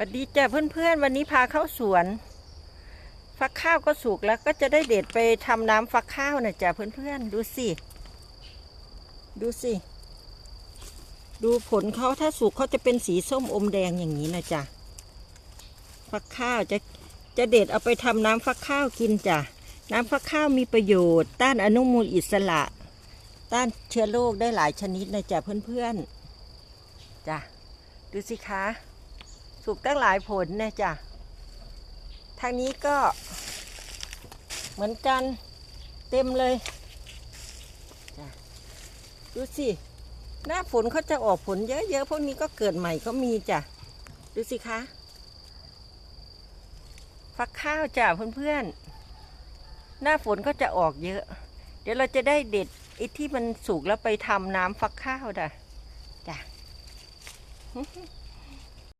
วัสดีจ้ะเพื่อนๆ วันนี้พาเข้าสวน ฟักข้าวก็สุกแล้วก็จะได้เด็ดไปทำน้ำฟักข้าวนะจ้ะเพื่อนๆ ดูสิ ดูสิ ดูผลเขาถ้าสุกเขาจะเป็นสีส้มอมแดงอย่างนี้นะจ๊ะฟักข้าวจะจะเด็ดเอาไปทำน้ำฟักข้าวกินจ้ะน้ำฟักข้าวมีประโยชน์ ต้านอนุมูลอิสระ ต้านเชื้อโรคได้หลายชนิดนะจ๊ะเพื่อนๆจ้ะดูสิคะ สุกตั้งหลายผลนะจ้ะทางนี้ก็เหมือนกันเต็มเลยดูสิ หน้าฝนเขาจะออกผลเยอะๆ พวกนี้ก็เกิดใหม่ก็มีจ้ะ ดูสิคะ ฟักข้าวจ้ะเพื่อนๆ หน้าฝนก็จะออกเยอะ เดี๋ยวเราจะได้เด็ดไอ้ที่มันสุกแล้วไปทำน้ำฟักข้าวด่ะจ้ะ